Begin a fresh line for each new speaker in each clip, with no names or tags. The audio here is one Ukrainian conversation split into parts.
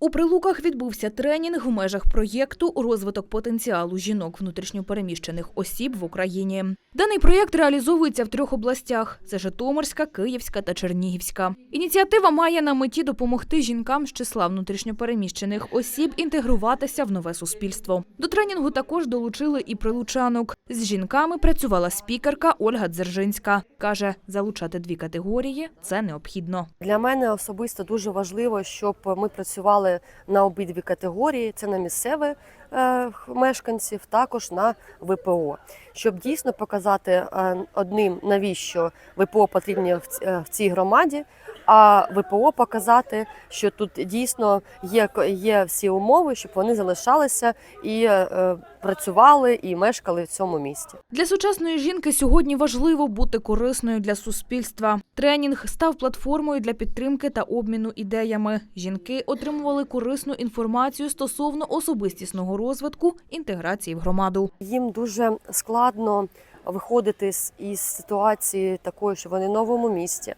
У Прилуках відбувся тренінг у межах проєкту розвиток потенціалу жінок внутрішньопереміщених осіб в Україні. Даний проєкт реалізовується в трьох областях: це Житомирська, Київська та Чернігівська. Ініціатива має на меті допомогти жінкам з числа внутрішньопереміщених осіб інтегруватися в нове суспільство. До тренінгу також долучили і прилучанок. З жінками працювала спікерка Ольга Дзержинська. каже, залучати дві категорії це необхідно.
Для мене особисто дуже важливо, щоб ми працювали на обидві категорії: це на місцевих е, мешканців, також на ВПО, щоб дійсно показати е, одним, навіщо ВПО потрібні в е, в цій громаді. А ВПО показати, що тут дійсно є, є всі умови, щоб вони залишалися і е, працювали і мешкали в цьому місті.
Для сучасної жінки сьогодні важливо бути корисною для суспільства. Тренінг став платформою для підтримки та обміну ідеями. Жінки отримували корисну інформацію стосовно особистісного розвитку, інтеграції в громаду.
Їм дуже складно виходити з із ситуації такої, що вони в новому місті,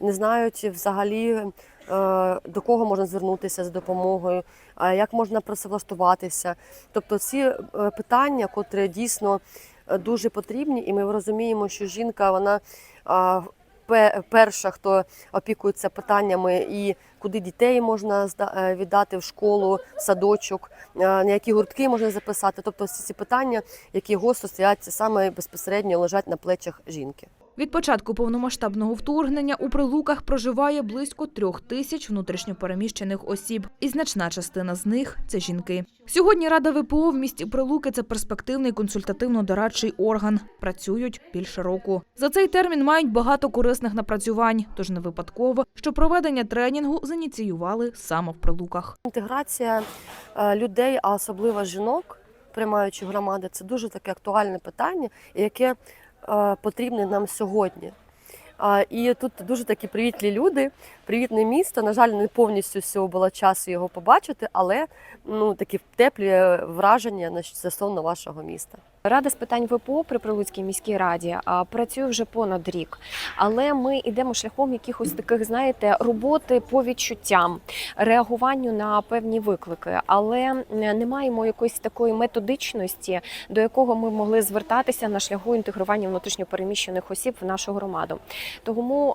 не знають взагалі е, до кого можна звернутися з допомогою, як можна працевлаштуватися. Тобто ці е, питання, котрі дійсно е, дуже потрібні, і ми розуміємо, що жінка вона перша, хто опікується питаннями і куди дітей можна віддати в школу, в садочок, на які гуртки можна записати. Тобто всі ці питання, які гостро стоять саме безпосередньо лежать на плечах жінки.
Від початку повномасштабного вторгнення у Прилуках проживає близько трьох тисяч внутрішньопереміщених осіб, і значна частина з них це жінки. Сьогодні Рада ВПО в місті Прилуки це перспективний консультативно-дорадчий орган. Працюють більше року. За цей термін мають багато корисних напрацювань, тож не випадково, що проведення тренінгу зініціювали саме в Прилуках.
Інтеграція е, людей, а особливо жінок, приймаючи громади, це дуже таке актуальне питання, яке е, потрібне нам сьогодні. І тут дуже такі привітлі люди, привітне місто. На жаль, не повністю всього було часу його побачити, але ну такі теплі враження на стосовно вашого міста.
Рада з питань ВПО при Прилуцькій міській раді працює вже понад рік, але ми йдемо шляхом якихось таких, знаєте, роботи по відчуттям, реагуванню на певні виклики, але не маємо якоїсь такої методичності, до якого ми могли звертатися на шляху інтегрування внутрішньопереміщених осіб в нашу громаду. Тому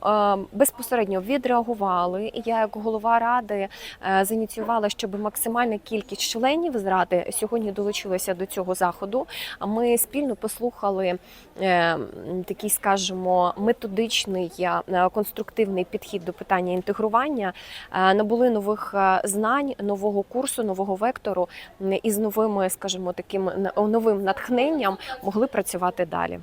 безпосередньо відреагували. Я, як голова ради, е, зініціювала, щоб максимальна кількість членів з ради сьогодні долучилася до цього заходу. Ми спільно послухали е, такий, скажімо, методичний е, конструктивний підхід до питання інтегрування, е, набули нових знань, нового курсу, нового вектору і з новими, скажімо, таким новим натхненням могли працювати далі.